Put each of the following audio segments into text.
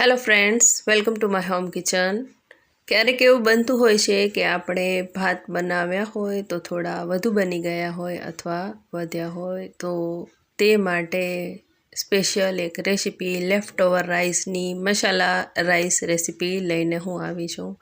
Hello friends welcome to my home kitchen ક્યારેક એવું બનતું હોય છે કે આપણે ભાત બનાવ્યા હોય તો થોડા વધુ બની ગયા હોય અથવા વધ્યા હોય, તો તે માટે સ્પેશિયલ એક રેસીપી લેફ્ટ ઓવર રાઈસની મસાલા રાઈસ રેસીપી લઈને હું આવી છું.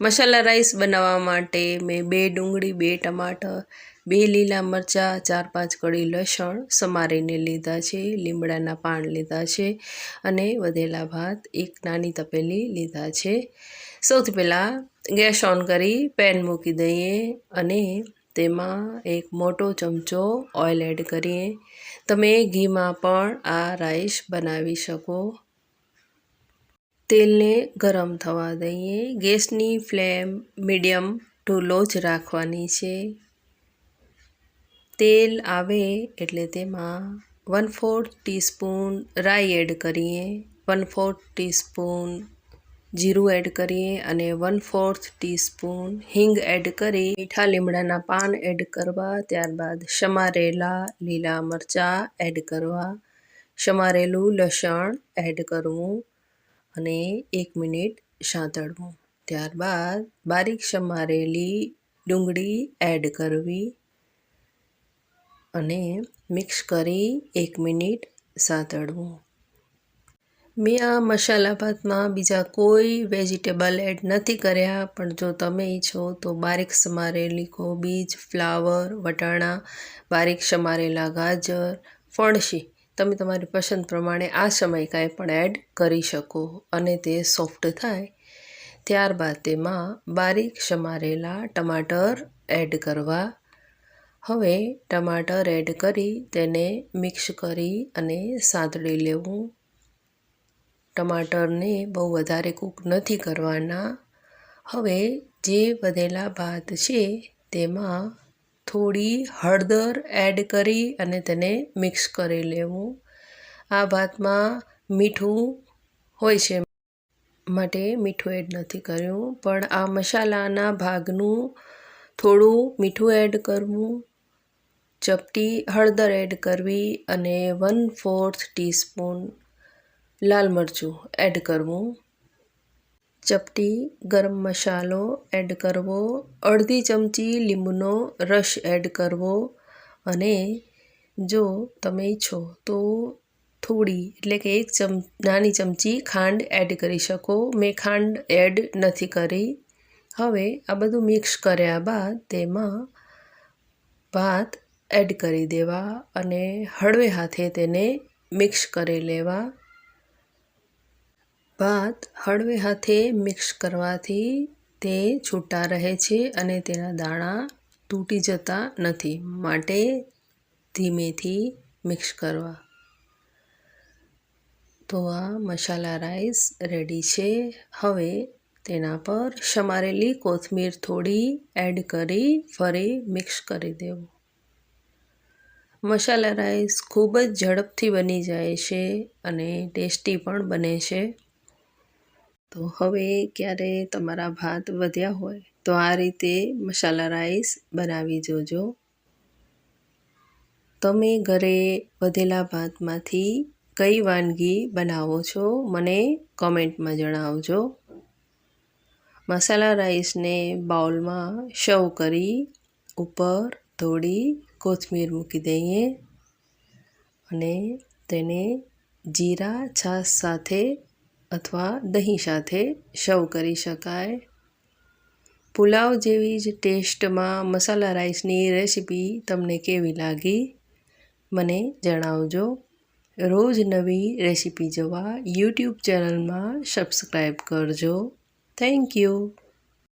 મસાલા રાઈસ બનાવવા માટે મેં બે ડુંગળી, બે ટમાટર બે લીલા મરચાં, ચાર પાંચ કળી લસણ સમારીને લીધા છે, લીમડાના પાન લીધા છે અને વધેલા ભાત એક નાની તપેલી લીધા છે. સૌથી પહેલાં ગેસ ઓન કરી પેન મૂકી દઈએ અને તેમાં એક મોટો ચમચો ઓઇલ એડ કરીએ. તમે ઘીમાં પણ આ રાઈસ બનાવી શકો. તેલને ગરમ થવા દઈએ. ગેસની ફ્લેમ મીડિયમ ટુ લો જ રાખવાની છે. તેલ આવે એટલે તેમાં વન ફોર્થ ટીસ્પૂન રાઈ એડ કરીએ વન ફોર્થ ટીસ્પૂન જીરું એડ કરીએ અને વન ફોર્થ ટીસ્પૂન હિંગ એડ કરી મીઠા લીમડાના પાન એડ કરવા, ત્યારબાદ સમારેલા લીલા મરચાં એડ કરવા, સમારેલું લસણ એડ કરવું અને એક મિનિટ સાંતળવું. ત્યારબાદ બારીક સમારેલી ડુંગળી એડ કરવી અને મિક્સ કરી એક મિનિટ સાતડવું. મેં આ મસાલા ભાતમાં બીજા કોઈ વેજીટેબલ એડ નથી કર્યા, પણ જો તમે ઈચ્છો તો બારીક સમારેલી કોબીજ, ફ્લાવર, વટાણા, બારીક સમારેલા ગાજર, ફણસી, તમે તમારી પસંદ પ્રમાણે આ સમય કાંઈ પણ એડ કરી શકો અને તે સોફ્ટ થાય. ત્યારબાદ તેમાં બારીક સમારેલા ટમાટર એડ કરવા હવે ટમાટર એડ કરી તેને મિક્સ કરી અને સાંતળી લેવું. ટમાટરને બહુ વધારે કૂક નથી કરવાના. હવે જે વધેલા ભાત છે તેમાં થોડી હળદર એડ કરી અને તેને મિક્સ કરી લેવું. આ ભાતમાં મીઠું હોય છે માટે મીઠું એડ નથી કર્યું, પણ આ મસાલાના ભાગનું થોડું મીઠું એડ કરવું. ચપટી હળદર એડ કરવી અને વન ફોર્થ ટીસ્પૂન લાલ મરચું એડ કરવું. ચપટી ગરમ મસાલો એડ કરવો. અડધી ચમચી લીંબુનો રસ એડ કરવો. અને જો તમે ઈચ્છો તો થોડી, એટલે કે એક ચમ, નાની ચમચી ખાંડ એડ કરી શકો. મેં ખાંડ એડ નથી કરી. હવે આ બધું મિક્સ કર્યા બાદ તેમાં ભાત એડ કરી દેવા અને હળવે હાથે તેને મિક્સ કરી લેવા. ભાત હળવે હાથે મિક્સ કરવાથી તે છૂટા રહે છે અને તેના દાણા તૂટી જતા નથી, માટે ધીમેથી મિક્સ કરવા. તો આ મસાલા રાઈસ રેડી છે. હવે તેના પર સમારેલી કોથમીર થોડી એડ કરી ફરી મિક્સ કરી દેવું. મસાલા રાઈસ ખૂબ જ ઝડપથી બની જાય છે અને ટેસ્ટી પણ બને છે. તો હવે ક્યારે તમારા ભાત વધ્યા હોય તો આ રીતે મસાલા રાઈસ બનાવી જોજો. તમે ઘરે વધેલા ભાતમાંથી કઈ વાનગી બનાવો છો મને કોમેન્ટમાં જણાવજો. મસાલા રાઈસને બાઉલમાં શવ કરી, ઉપર થોડી કોથમીર મૂકી દઈએ અને તેને જીરા, છાશ સાથે અથવા દહીં સાથે સર્વ કરી શકાય. પુલાવ જેવી જ ટેસ્ટમાં મસાલા રાઈસની રેસીપી તમને કેવી લાગી? મને જણાવજો. રોજ નવી રેસીપી જોવા યુટ્યુબ ચેનલમાં સબસ્ક્રાઈબ કરજો. Thank you.